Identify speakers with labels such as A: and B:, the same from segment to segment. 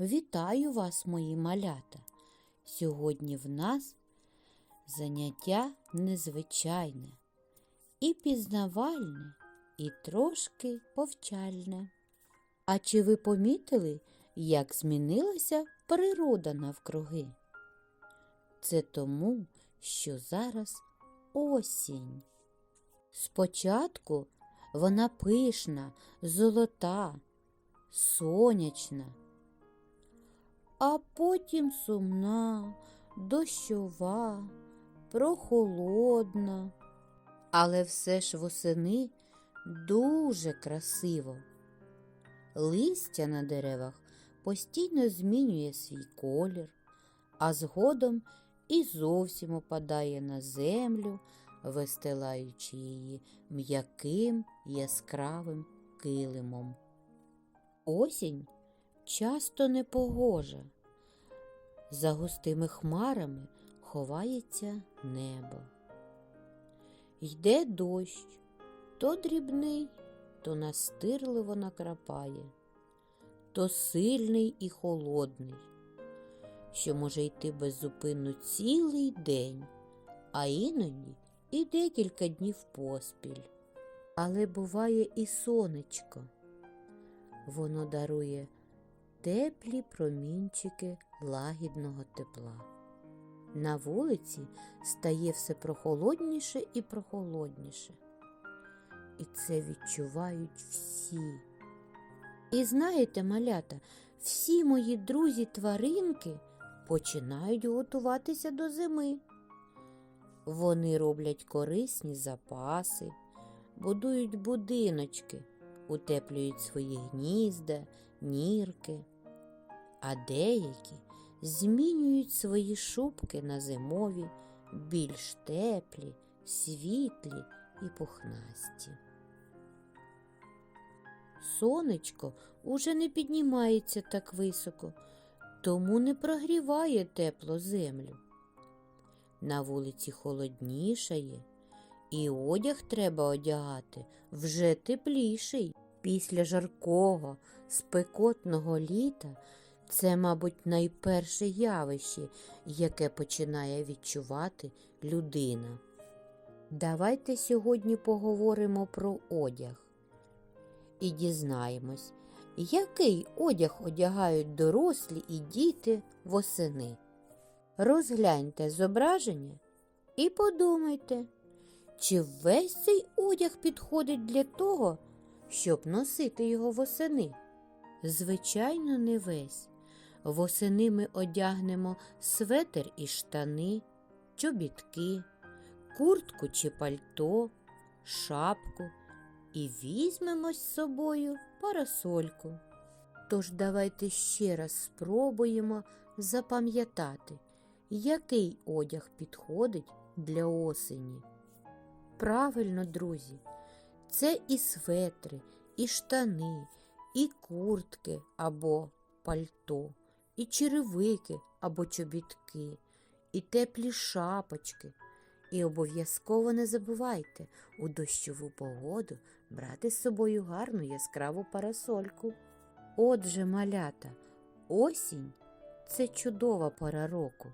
A: Вітаю вас, мої малята! Сьогодні в нас заняття незвичайне і пізнавальне, і трошки повчальне. А чи ви помітили, як змінилася природа навкруги? Це тому, що зараз осінь. Спочатку вона пишна, золота, сонячна, а потім сумна, дощова, прохолодна. Але все ж восени дуже красиво. Листя на деревах постійно змінює свій колір, а згодом і зовсім опадає на землю, вистилаючи її м'яким яскравим килимом. Осінь часто непогожа. За густими хмарами ховається небо. Йде дощ, то дрібний, то настирливо накрапає, то сильний і холодний, що може йти беззупинно цілий день, а іноді і декілька днів поспіль. Але буває і сонечко. Воно дарує теплі промінчики лагідного тепла. На вулиці стає все прохолодніше і прохолодніше. І це відчувають всі. І знаєте, малята, всі мої друзі-тваринки починають готуватися до зими. Вони роблять корисні запаси, будують будиночки, утеплюють свої гнізда, нірки, а деякі змінюють свої шубки на зимові, більш теплі, світлі і пухнасті. Сонечко уже не піднімається так високо, тому не прогріває тепло землю. На вулиці холоднішає, і одяг треба одягати вже тепліший. Після жаркого, спекотного літа це, мабуть, найперше явище, яке починає відчувати людина. Давайте сьогодні поговоримо про одяг і дізнаємось, який одяг одягають дорослі і діти восени. Розгляньте зображення і подумайте, чи весь цей одяг підходить для того, щоб носити його восени? Звичайно, не весь. Восени ми одягнемо светер і штани, чобітки, куртку чи пальто, шапку і візьмемо з собою парасольку. Тож давайте ще раз спробуємо запам'ятати, який одяг підходить для осені. Правильно, друзі, це і светри, і штани, і куртки або пальто, і черевики або чобітки, і теплі шапочки. І обов'язково не забувайте у дощову погоду брати з собою гарну яскраву парасольку. Отже, малята, осінь це чудова пора року,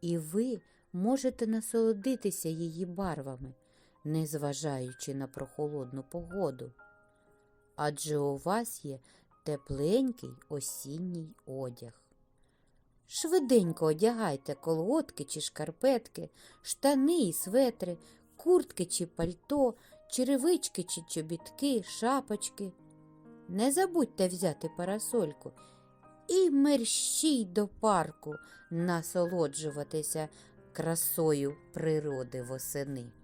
A: і ви можете насолодитися її барвами, незважаючи на прохолодну погоду. Адже у вас є тепленький осінній одяг. Швиденько одягайте колготки чи шкарпетки, штани і светри, куртки чи пальто, черевички чи чобітки, шапочки. Не забудьте взяти парасольку і мерщій до парку насолоджуватися красою природи восени.